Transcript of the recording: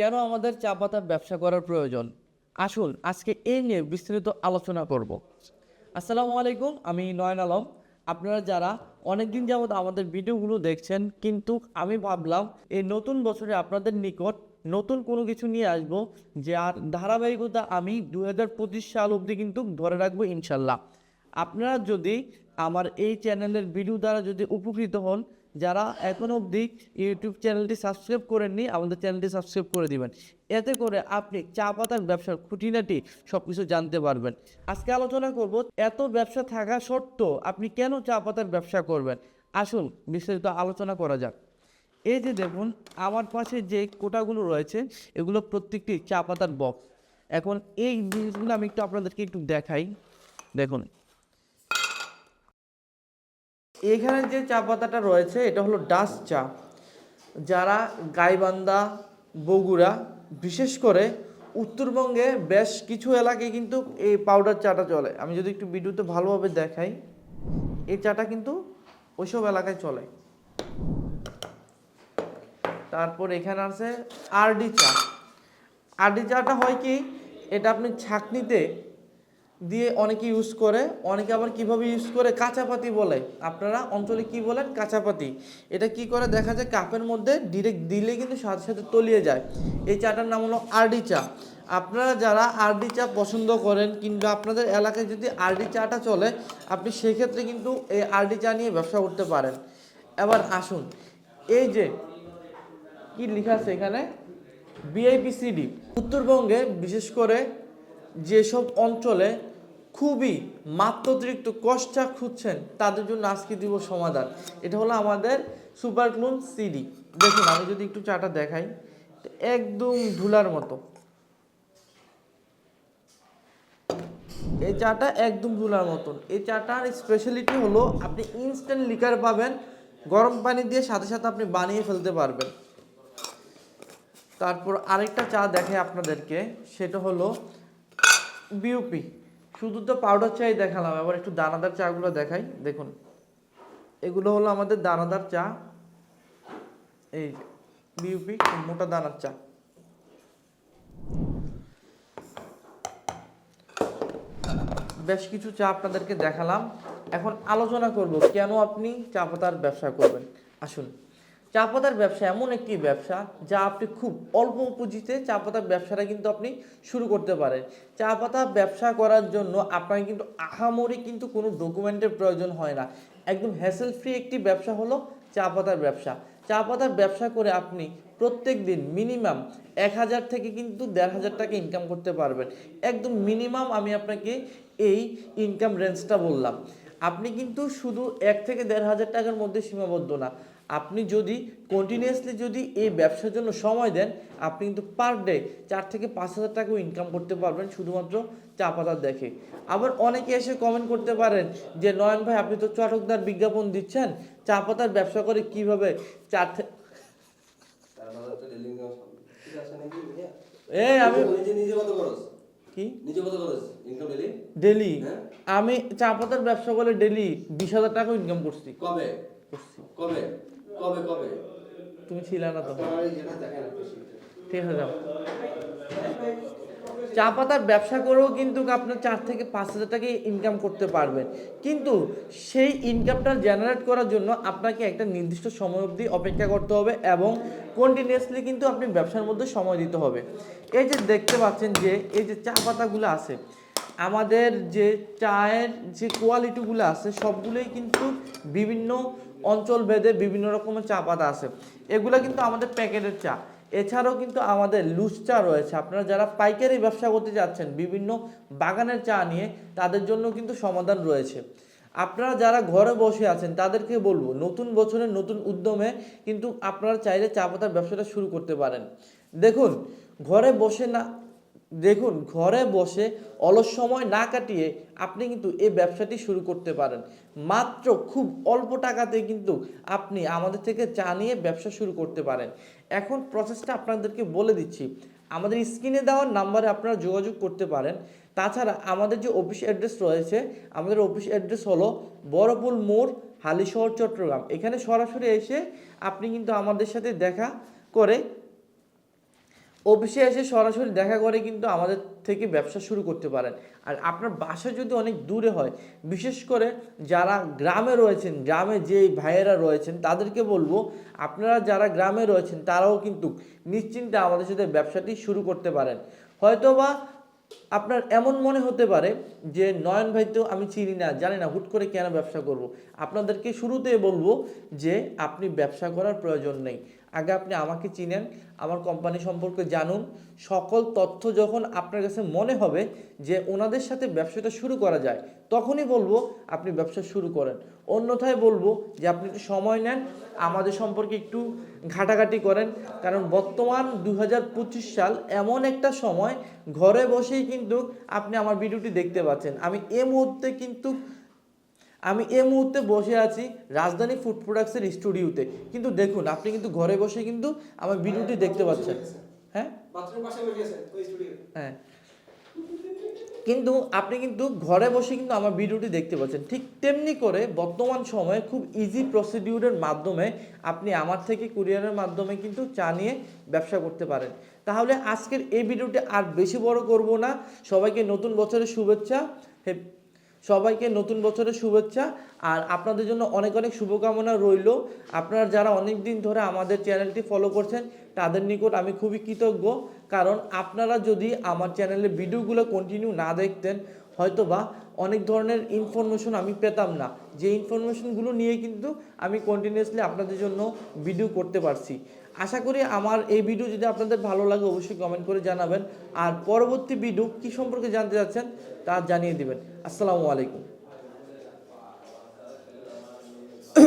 কেন আমাদের চা পাতার ব্যবসা করার প্রয়োজন? আসুন, আজকে এই নিয়ে বিস্তারিত আলোচনা করব। আসসালামু আলাইকুম, আমি নয়ন আলম। আপনারা যারা অনেকদিন যাবত আমাদের ভিডিওগুলো দেখছেন, কিন্তু আমি ভাবলাম এই নতুন বছরে আপনাদের নিকট নতুন কোনো কিছু নিয়ে আসব আর ধারাবাহিকতা আমি দু হাজার পঁচিশ সাল অবধি কিন্তু ধরে রাখব ইনশাল্লাহ। আপনারা যদি আমার এই চ্যানেলের ভিডিও দ্বারা যদি উপকৃত হন যারা এখন অবধি ইউটিউব চ্যানেলটি সাবস্ক্রাইব করেননি, আমাদের চ্যানেলটি সাবস্ক্রাইব করে দিবেন। এতে করে আপনি চা পাতার ব্যবসার খুঁটিনাটি সব কিছু জানতে পারবেন। আজকে আলোচনা করব, এত ব্যবসা থাকা সত্ত্বেও আপনি কেন চা পাতার ব্যবসা করবেন? আসুন বিস্তারিত আলোচনা করা যাক। এই যে দেখুন, আমার পাশে যে কোটাগুলো রয়েছে, এগুলো প্রত্যেকটি চা পাতার বক্স। এখন এই জিনিসগুলো আমি একটু আপনাদেরকে একটু দেখাই। দেখুন এখানে যে চা পাতাটা রয়েছে, এটা হলো ডাস চা। যারা গাইবান্ধা, বগুড়া, বিশেষ করে উত্তরবঙ্গে বেশ কিছু এলাকায় কিন্তু এই পাউডার চাটা চলে। আমি যদি একটু ভিডিওতে ভালোভাবে দেখাই, এই চাটা কিন্তু ওইসব এলাকায় চলে। তারপর এখানে আছে আরডি চা। আরডি চাটা হয় কি, এটা আপনি ছাকনিতে দিয়ে অনেকে ইউজ করে, অনেকে আবার কীভাবে ইউজ করে, কাঁচাপাতি বলে। আপনারা অঞ্চলে কি বলেন? কাঁচাপাতি। এটা কি করে? দেখা যায় কাপের মধ্যে ডিরেক্ট দিলে কিন্তু সাথে সাথে তলিয়ে যায়। এই চাটার নাম হলো আরডি চা। আপনারা যারা আরডি চা পছন্দ করেন কিংবা আপনাদের এলাকায় যদি আরডি চাটা চলে, আপনি সেক্ষেত্রে কিন্তু এই আরডি চা নিয়ে ব্যবসা করতে পারেন। এবার আসুন। এই যে, কি লেখা আছে এখানে? বিআইপিসিডি উত্তরবঙ্গে বিশেষ করে যেসব অঞ্চলে খুবই মাত্রাতিরিক্ত কষ্টা খুঁজছেন, তাদের জন্য আজকে দিব সমাধান। এটা হলো আমাদের সুপার ক্লুন সিডি। দেখুন, আমি যদি একটু চাটা দেখাই, একদম ধুলার মতো। এই চাটা একদম ধুলার মতন। এই চাটার স্পেশালিটি হলো আপনি ইনস্ট্যান্ট লিকার পাবেন, গরম পানি দিয়ে সাথে সাথে আপনি বানিয়ে ফেলতে পারবেন। তারপর আরেকটা চা দেখে আপনাদেরকে, সেটা হলো বিউপি শুধু তো পাউডার চাই দেখালাম, এবার একটু দানাদার চাগুলো দেখাই, দেখুন। এগুলো হলো আমাদের দানাদার চা, এই বিউপি মোটা দানার চা। বেশ কিছু চা আপনাদেরকে দেখালাম। এখন আলোচনা করব, কেন আপনি চা পাতার ব্যবসা করবেন? আসুন। চা পাতার ব্যবসা এমন একটি ব্যবসা যা আপনি খুব অল্প পুঁজিতে চা পাতার ব্যবসাটা কিন্তু আপনি শুরু করতে পারেন। চা পাতা ব্যবসা করার জন্য আপনার কিন্তু আহামরি কিন্তু কোনো ডকুমেন্টের প্রয়োজন হয় না। একদম হ্যাসেল ফ্রি একটি ব্যবসা হলো চা পাতার ব্যবসা। চা পাতার ব্যবসা করে আপনি প্রত্যেক দিন মিনিমাম এক হাজার থেকে কিন্তু দেড় হাজার টাকা ইনকাম করতে পারবেন। একদম মিনিমাম আমি আপনাকে এই ইনকাম রেঞ্জটা বললাম। আপনি কিন্তু শুধু এক থেকে দেড় হাজার টাকার মধ্যে সীমাবদ্ধ না। আপনি যদি কন্টিনিউয়াসলি যদি এই ব্যবসার জন্য সময় দেন আপনি কিন্তু পার ডে চার থেকে পাঁচ হাজার টাকাও ইনকাম করতে পারবেন শুধুমাত্র চা পাতা দেখে। আবার অনেকে এসে কমেন্ট করতে পারেন যে নয়ন ভাই আপনি তো চটকদার বিজ্ঞাপন দিচ্ছেন চা পাতার ব্যবসা করে কীভাবে চার? এই আমি নিজে নিজে কত খরচ? কি? নিজে কত খরচ ইনকাম ডেলি ডেলি হ্যাঁ? আমি চা পাতার ব্যবসা করে ডেলি বিশ হাজার টাকা ইনকাম করছি। কবে? করছি। কবে? কবে কবে? তুমি ছিলে না তো। ঠিক আছে যাও। চা পাতার ব্যবসা করেও কিন্তু আপনার চার থেকে পাঁচ হাজার টাকা ইনকাম করতে পারবেন। কিন্তু সেই ইনকামটা জেনারেট করার জন্য আপনাকে একটা নির্দিষ্ট সময় অবধি অপেক্ষা করতে হবে এবং কন্টিনিউয়াসলি কিন্তু আপনি ব্যবসার মধ্যে সময় দিতে হবে। এই যে দেখতে পাচ্ছেন যে এই যে চা পাতাগুলো আছে আমাদের যে চায়ের যে কোয়ালিটিগুলো আছে সবগুলোই কিন্তু বিভিন্ন অঞ্চল ভেদে বিভিন্ন রকমের চা পাতা আছে। এগুলো কিন্তু আমাদের প্যাকেটের চা। এছাড়াও কিন্তু আমাদের লুজ চা রয়েছে। আপনারা যারা পাইকারি ব্যবসা করতে যাচ্ছেন, বিভিন্ন বাগানের চা নিয়ে, তাদের জন্য কিন্তু সমাধান রয়েছে। আপনারা যারা ঘরে বসে আছেন, তাদেরকে বলব, নতুন বছরের নতুন উদ্যমে কিন্তু আপনারা চাইলে চা পাতার ব্যবসাটা শুরু করতে পারেন। দেখুন, ঘরে বসে না দেখুন, ঘরে বসে অলস সময় না কাটিয়ে আপনি কিন্তু এই ব্যবসাটি শুরু করতে পারেন। মাত্র খুব অল্প টাকাতে কিন্তু আপনি আমাদের থেকে চা নিয়ে ব্যবসা শুরু করতে পারেন। এখন প্রসেসটা আপনাদেরকে বলে দিচ্ছি। আমাদের স্ক্রিনে দেওয়ার নাম্বারে আপনারা যোগাযোগ করতে পারেন। তাছাড়া আমাদের যে অফিস অ্যাড্রেস রয়েছে, আমাদের অফিস অ্যাড্রেস হলো বড়পুল মোড়, হালিশহর, চট্টগ্রাম। এখানে সরাসরি এসে আপনি কিন্তু আমাদের সাথে দেখা করে অফিসে এসে সরাসরি দেখা করে কিন্তু আমাদের থেকে ব্যবসা শুরু করতে পারেন। আর আপনার বাসা যদি অনেক দূরে হয়, বিশেষ করে যারা গ্রামে রয়েছেন, গ্রামে যে ভাইয়েরা রয়েছেন, তাদেরকে বলব, আপনারা যারা গ্রামে রয়েছেন, তারাও কিন্তু নিশ্চিন্তে আমাদের সাথে ব্যবসাটি শুরু করতে পারেন। হয়তোবা আপনার এমন মনে হতে পারে যে, নয়ন ভাই তো আমি চিনি না, জানি না হুট করে কেন ব্যবসা করব। আপনাদেরকে শুরুতে বলব যে, আপনি ব্যবসা করার প্রয়োজন নেই। আগে আপনি আমাকে চিনেন, আমার কোম্পানি সম্পর্কে জানুন। সকল তথ্য যখন আপনার কাছে মনে হবে যে ওনাদের সাথে ব্যবসাটা শুরু করা যায়, তখনই বলব আপনি ব্যবসা শুরু করেন। অন্যথায় বলব যে আপনি একটু সময় নেন, আমাদের সম্পর্কে একটু ঘাটাঘাটি করেন। কারণ বর্তমান দু হাজার পঁচিশ সাল এমন একটা সময়, ঘরে বসেই কিন্তু আপনি আমার ভিডিওটি দেখতে পাচ্ছেন। আমি এ মুহূর্তে কিন্তু আমি এই মুহূর্তে বসে আছি রাজধানী ফুড প্রোডাক্টসের স্টুডিওতে কিন্তু দেখুন আপনি কিন্তু ঘরে বসে কিন্তু আমার ভিডিওটি দেখতে পাচ্ছেন। হ্যাঁ? হ্যাঁ। কিন্তু আপনি কিন্তু ঘরে বসে কিন্তু আমার ভিডিওটি দেখতে পাচ্ছেন। ঠিক তেমনি করে বর্তমান সময়ে খুব ইজি প্রসিডিউরের মাধ্যমে আপনি আমার থেকে কুরিয়ারের মাধ্যমে কিন্তু চা নিয়ে ব্যবসা করতে পারেন। তাহলে আজকের এই ভিডিওটি আর বেশি বড় করব না। সবাইকে নতুন বছরের শুভেচ্ছা। সবাইকে নতুন বছরের শুভেচ্ছা। আর আপনাদের জন্য অনেক অনেক শুভকামনা রইল। আপনারা যারা অনেক দিন ধরে আমাদের চ্যানেলটি ফলো করছেন, তাদের নিকট আমি খুবই কৃতজ্ঞ। কারণ আপনারা যদি আমার চ্যানেলের ভিডিওগুলো কন্টিনিউ না দেখতেন হয়তো বা অনেক ধরনের ইনফরমেশন আমি পেতাম না। যে ইনফরমেশনগুলো নিয়ে কিন্তু আমি কন্টিনিউয়াসলি আপনাদের জন্য ভিডিও করতে পারছি। আশা করি আমার এই ভিডিও যদি আপনাদের ভালো লাগে, অবশ্যই কমেন্ট করে জানাবেন। আর পরবর্তী ভিডিও কী সম্পর্কে জানতে চাচ্ছেন তা জানিয়ে দিবেন। আসসালামু আলাইকুম।